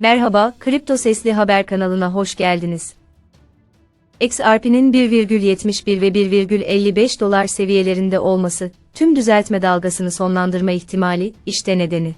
Merhaba, Kripto Sesli Haber kanalına hoş geldiniz. XRP'nin 1,71 ve 1,55 dolar seviyelerinde olması, tüm düzeltme dalgasını sonlandırma ihtimali, işte nedeni.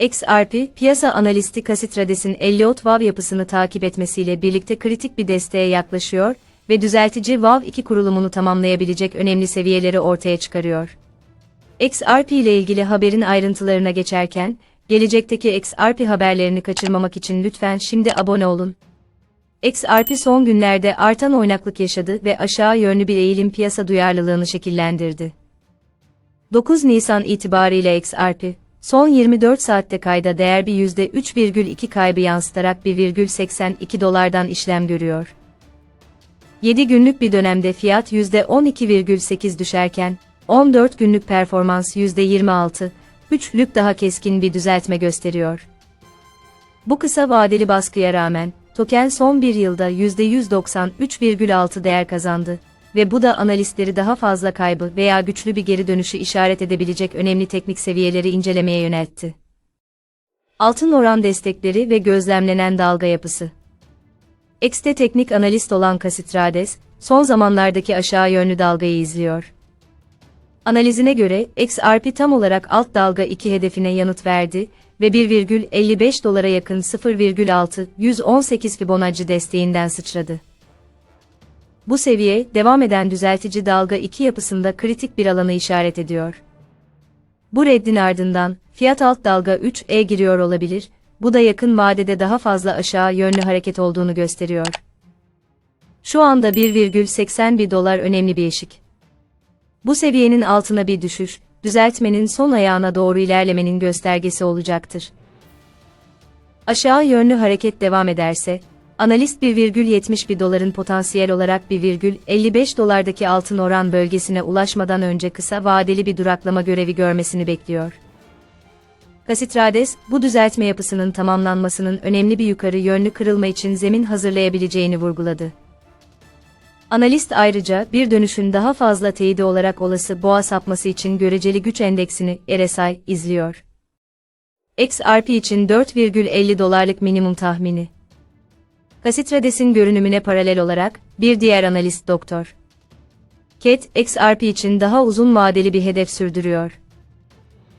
XRP, piyasa analisti Casitrades'in Elliott Wav yapısını takip etmesiyle birlikte kritik bir desteğe yaklaşıyor ve düzeltici Wav 2 kurulumunu tamamlayabilecek önemli seviyeleri ortaya çıkarıyor. XRP ile ilgili haberin ayrıntılarına geçerken, gelecekteki XRP haberlerini kaçırmamak için lütfen şimdi abone olun. XRP son günlerde artan oynaklık yaşadı ve aşağı yönlü bir eğilim piyasa duyarlılığını şekillendirdi. 9 Nisan itibariyle XRP, son 24 saatte kayda değer bir %3,2 kaybı yansıtarak 1,82 dolardan işlem görüyor. 7 günlük bir dönemde fiyat %12,8 düşerken, 14 günlük performans %26, 3'lük daha keskin bir düzeltme gösteriyor. Bu kısa vadeli baskıya rağmen, token son bir yılda %193,6 değer kazandı ve bu da analistleri daha fazla kaybı veya güçlü bir geri dönüşü işaret edebilecek önemli teknik seviyeleri incelemeye yöneltti. Altın oran destekleri ve gözlemlenen dalga yapısı. X'te teknik analist olan Casitrades, son zamanlardaki aşağı yönlü dalgayı izliyor. Analizine göre XRP tam olarak alt dalga 2 hedefine yanıt verdi ve 1,55 dolara yakın 0,6-118 Fibonacci desteğinden sıçradı. Bu seviye, devam eden düzeltici dalga 2 yapısında kritik bir alanı işaret ediyor. Bu reddin ardından, fiyat alt dalga 3'e giriyor olabilir, bu da yakın vadede daha fazla aşağı yönlü hareket olduğunu gösteriyor. Şu anda 1,81 dolar önemli bir eşik. Bu seviyenin altına bir düşüş, düzeltmenin son ayağına doğru ilerlemenin göstergesi olacaktır. Aşağı yönlü hareket devam ederse, analist 1,71 doların potansiyel olarak 1,55 dolardaki altın oran bölgesine ulaşmadan önce kısa vadeli bir duraklama görevi görmesini bekliyor. Casitrades, bu düzeltme yapısının tamamlanmasının önemli bir yukarı yönlü kırılma için zemin hazırlayabileceğini vurguladı. Analist ayrıca bir dönüşün daha fazla teyidi olarak olası boğa sapması için göreceli güç endeksini RSI izliyor. XRP için 4,50 dolarlık minimum tahmini. Casitrades'in görünümüne paralel olarak bir diğer analist doktor. Ket XRP için daha uzun vadeli bir hedef sürdürüyor.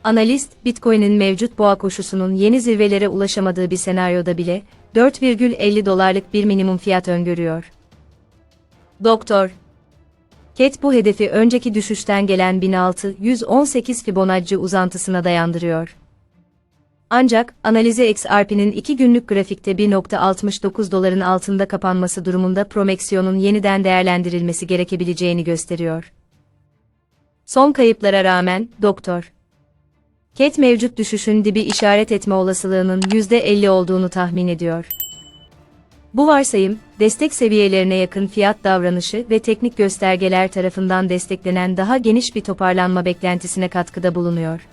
Analist, Bitcoin'in mevcut boğa koşusunun yeni zirvelere ulaşamadığı bir senaryoda bile 4,50 dolarlık bir minimum fiyat öngörüyor. Doktor. Ket bu hedefi önceki düşüşten gelen 1618 Fibonacci uzantısına dayandırıyor. Ancak, analize XRP'nin 2 günlük grafikte 1.69 doların altında kapanması durumunda promeksiyonun yeniden değerlendirilmesi gerekebileceğini gösteriyor. Son kayıplara rağmen, Doktor. Ket mevcut düşüşün dibi işaret etme olasılığının %50 olduğunu tahmin ediyor. Bu varsayım, destek seviyelerine yakın fiyat davranışı ve teknik göstergeler tarafından desteklenen daha geniş bir toparlanma beklentisine katkıda bulunuyor.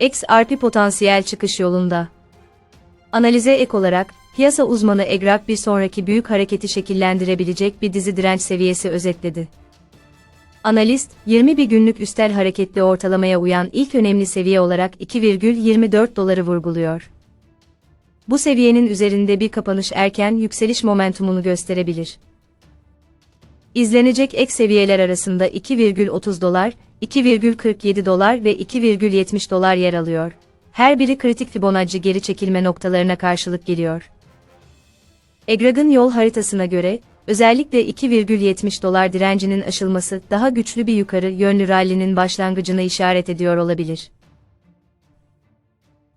XRP potansiyel çıkış yolunda. Analize ek olarak, piyasa uzmanı Egrak bir sonraki büyük hareketi şekillendirebilecek bir dizi direnç seviyesi özetledi. Analist, 21 günlük üstel hareketli ortalamaya uyan ilk önemli seviye olarak 2,24 doları vurguluyor bu seviyenin üzerinde bir kapanış erken yükseliş momentumunu gösterebilir. İzlenecek ek seviyeler arasında 2,30 dolar, 2,47 dolar ve 2,70 dolar yer alıyor. Her biri kritik Fibonacci geri çekilme noktalarına karşılık geliyor. Egrag'ın yol haritasına göre, özellikle 2,70 dolar direncinin aşılması daha güçlü bir yukarı yönlü rallinin başlangıcına işaret ediyor olabilir.